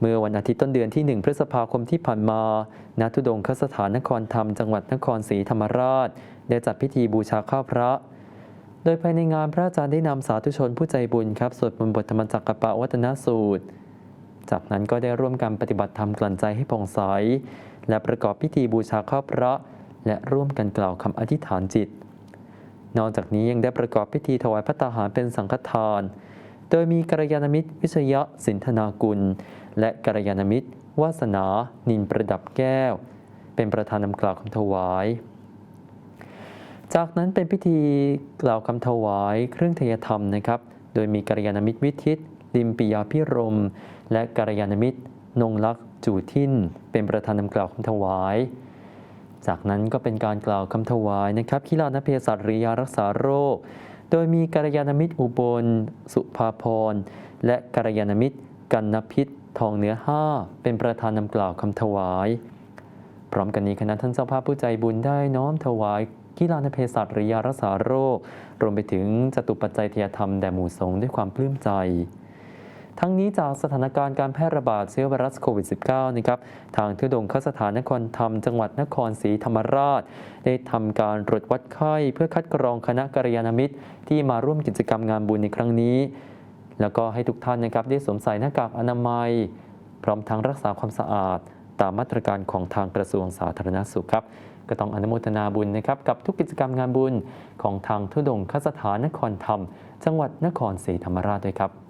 เมื่อวันอาทิตย์ต้นเดือนที่ 1 พฤษภาคมที่ผ่านมา ณ ทุดงคสถานนครธรรมจังหวัดนครศรีธรรมราช ได้จัดพิธีบูชาข้าวพระ โดยภายในงานพระอาจารย์ได้นำสาธุชนผู้ใจบุญครับสวดมนต์บทธรรมจักรปะวัตนสูตร จากนั้นก็ได้ร่วมกันปฏิบัติธรรมกลั่นใจให้ผ่องใส และประกอบพิธีบูชาข้าวพระ และร่วมกันกล่าวคำอธิษฐานจิต นอกจากนี้ยังได้ประกอบพิธีถวายพระตาหารเป็นสังฆทาน โดยมีกัลยาณมิตรวิชยะสินธนากุล และกัลยาณมิตรวาสนา นินประดับแก้ว เป็นประธานนำกล่าวคำถวาย จากนั้นเป็นพิธีกล่าวคำถวายเครื่องเทยธรรมนะครับ โดยมีกัลยาณมิตรวิทิต ลิมปิยาพิรม และกัลยาณมิตร นงลักษ์จูทิน เป็นประธานนำกล่าวคำถวายจากนั้นก็เป็นการกล่าวคำถวายนะครับขีลานเภสัชริยารักษาโรค โดยมีกัลยาณมิตรอุบล สุภาพร และกัลยาณมิตรกันนพิษทองเนื้อห้าเป็นประธานนำกล่าวคำถวาย พร้อมกันนี้คณะท่านเจ้าภาพผู้ใจบุญได้น้อมถวายกีฬาในเภสัชริยารักษาโรค รวมไปถึงจตุปัจจัยเทียธรรมแด่หมู่สงฆ์ด้วยความปลื้มใจ ทั้งนี้จากสถานการณ์การแพร่ระบาดเชื้อไวรัสโควิด -19 นะครับทางทุดงคสถานนครธรรมจังหวัดนครศรีธรรมราช ได้ทำการตรวจวัดไข้ เพื่อคัดกรองคณะกัลยาณมิตร ที่มาร่วมกิจกรรมงานบุญในครั้งนี้ แล้วก็ให้ทุกท่านนะครับได้สวมใส่หน้ากากอนามัย พร้อมทั้งรักษาความสะอาด ตามมาตรการของทางกระทรวงสาธารณสุขครับก็ต้องอนุโมทนาบุญนะครับกับทุกกิจกรรมงานบุญของทางทุดงคสถานนครธรรม จังหวัดนครศรีธรรมราชด้วยครับ